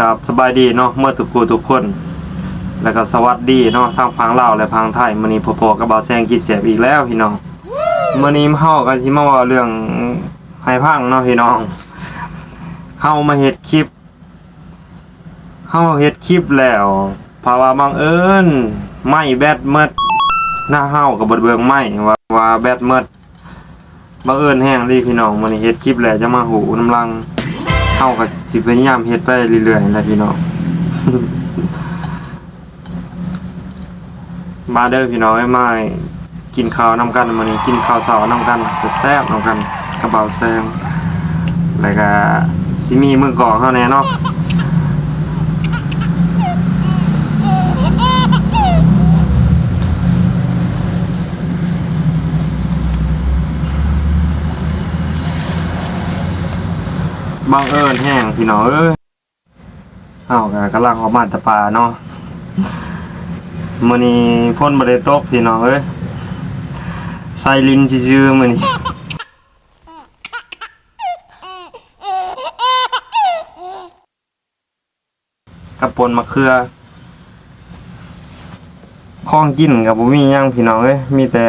ครับสบายดีเนาะเมื่อทุกคนทุกคน แล้วก็สวัสดีเนาะทางพังลาวและพังไทยมื้อนี้พอๆกับบ่าวแซงกินแสบอีกแล้วพี่น้องมื้อนี้เฮาก็สิมาว้าเรื่องให้พังเนาะพี่น้องเฮามาเฮ็ดคลิปเฮาเฮ็ดคลิปแล้วเพราว่าบังเอิญไม่แบตหมดหน้าเฮาก็บ่ได้เบิ่งไม่ว่าว่าแบตหมดบังเอิญแฮงดีพี่น้องมื้อนี้เฮ็ดคลิปแล้วจะมาหูน้ำลัง เฮาก็สิพยายามเฮ็ดไปเรื่อยๆแหละพี่น้องมาเด้อพี่น้องไม่ไม่กินข้าวนำกันมื้อนี้กินข้าวเช้านำกันแซ่บๆนำกันกระเป๋าแซงแล้วก็สิมีมือก่องเฮาแน่เนาะ บังเอิญแห้งพี่น้องเอ้ยเฮาก็กำลังออกมาแตะป่าเนาะมื้อนี้พ่นบ่ได้ตกพี่น้องเอ้ยใส่ลิ้นซื่อๆมื้อนี้กับปนมะเขือข้องกินกับบ่มีหยังพี่น้องเอ้ยมีแต่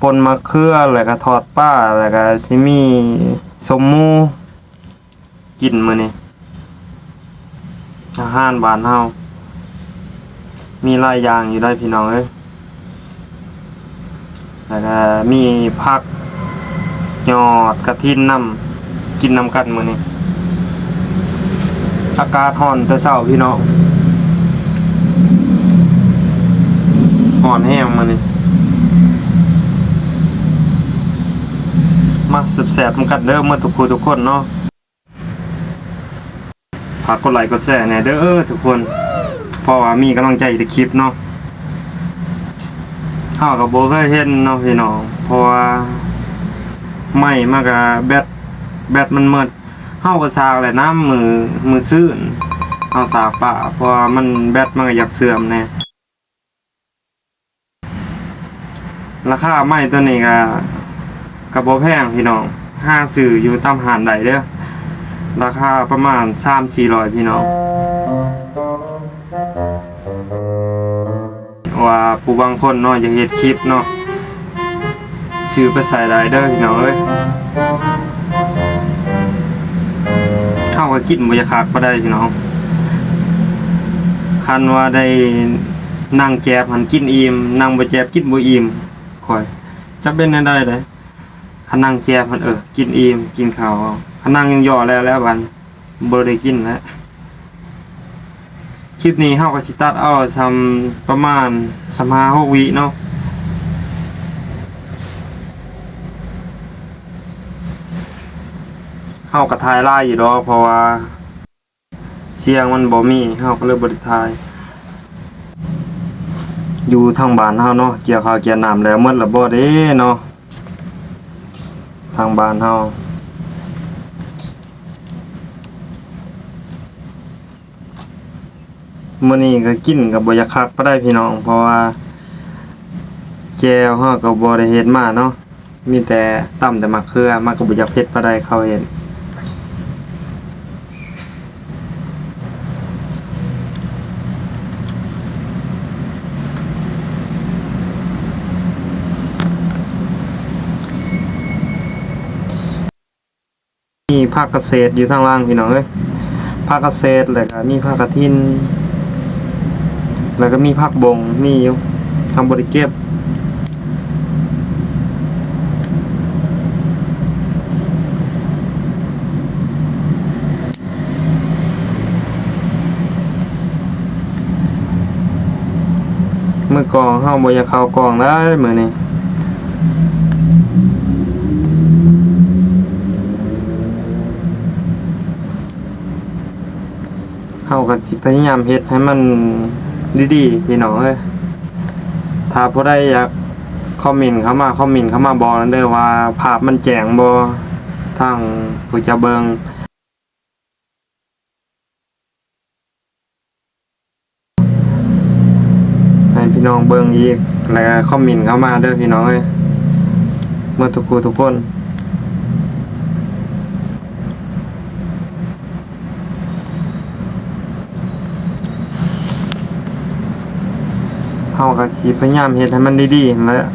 ปนมะเขือแล้วก็ทอดปลาแล้วก็สิมีสมมู กินมื้อนี้อาหารบ้านเฮามีหลายอย่างอยู่ได้พี่น้องเอ้ยแล้วก็มีผักยอดกระทินน้ำกินน้ำกันมื้อนี้อากาศร้อนแต่เช้าพี่น้องร้อนแห้งมื้อนี้มาแซ่บๆนกันเด้อเมื่อทุกคนทุกคนเนาะ ฝากกดไลค์กดแชร์แน่เด้อทุกคนเพราะว่ามีกำลังใจในคลิปเนาะเฮากับโบเคยเห็นเนาะพี่น้องเพราะว่าไม่มากะแบตแบตมันหมดเฮาก็สร้างแหละน้ำมือมือซื่นเฮาสางป่าเพราะามันแบตมันก็อยากเสื่อมแน่ราคาไม้ตัวนี้ก็ก็บ่แพงพี่น้องห้าซื้ออยู่ตามหานใดเด้อ ราคาประมาณ3-400 พี่น้อง ว่าผู้บางคนเนาะอยากเฮ็ดคลิปเนาะชื่อไปใส่ได้เด้อพี่น้องเอ้ยเฮาก็กินบ่อยากคักบ่ได้พี่น้อง คันว่าได้นั่งแจบหันกินอิ่มนั่งบ่แจบกินบ่อิ่มคอยจะเป็นจังได๋เด้คันนั่งแจบหันเออกินอิ่มกินข้าว คันนั่งยังย่อแล้วแล้วบัดบ่ได้กินแล้วคลิปนี้เฮาก็สิตัดเอาทำประมาณ3 5 6วิเนาะเฮาก็ถ่ายไล่อยู่ดอกเพราะว่า เสียงมันบ่มีเฮาก็เลยบ่ได้ถ่าย อยู่ทางบ้านเฮาเนาะเกี่ยวข้าวเกี่ยวน้ำแล้วหมดแล้วบ่เด้เนาะทางบ้านเฮา มื้อนี้ก็กินกับบ่อยากคักบ่ได้พี่น้อง เพราะว่าแจวเฮาก็บ่ได้เฮ็ดมาเนาะมีแต่ตำแต่มะเขือมันก็บ่อยากเผ็ดบ่ได้เขาเฮ็ดมีภาคเกษตรอยู่ทางล่างพี่น้องเอ้ยภาคเกษตรแล้วก็มีภาคกฐิน แล้วก็มีภาคบงมีอยู่ทำบริเก็บมือกองเฮาบอยาเข้ากองได้มือนี้เฮาก็สิพยายามเฮ็ดให้มัน ดีๆพี่น้องเอ้ยถ้าผู้ใดอยากคอมเมนต์เข้ามาคอมเมนต์เข้ามาบอกนั่นเด้อว่าภาพมันแจ้งบ่ทางผู้จะเบิงให้พี่น้องเบิ่งอีกแล้วคอมเมนต์เข้ามาเด้อพี่น้องเอ้ยเมื่อทุกคู่ทุกคน เฮาก็สิพยายามเฮ็ดให้มันดีๆนั่นแหละ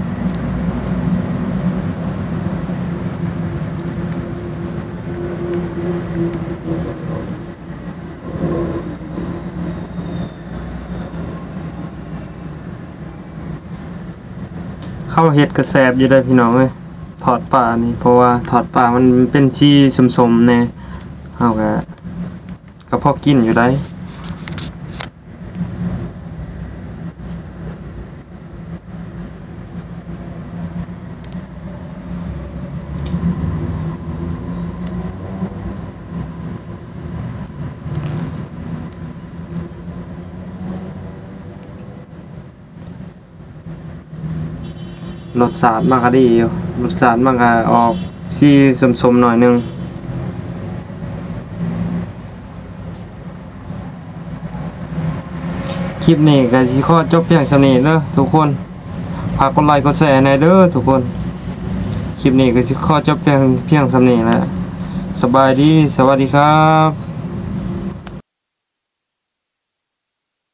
เข้าเฮ็ดกระแสบอยู่ได้พี่น้องเอ้ยถอดปลานี่เพราะว่าถอดปลามันเป็นชีสมๆแน่เฮาก็ก็พอกินอยู่ได้ รสชาติมากก็ดีอยู่รสชาติมากก็ออกซีสมๆหน่อยนึงคลิปนี้ก็สิขอจบเพียงเท่านี้เด้อทุกคนฝากกดไลค์กดแชร์ในเด้อทุกคน คลิปนี้ก็สิขอจบเพียงเพียงเท่านี้แหละสบายดี สวัสดีครับ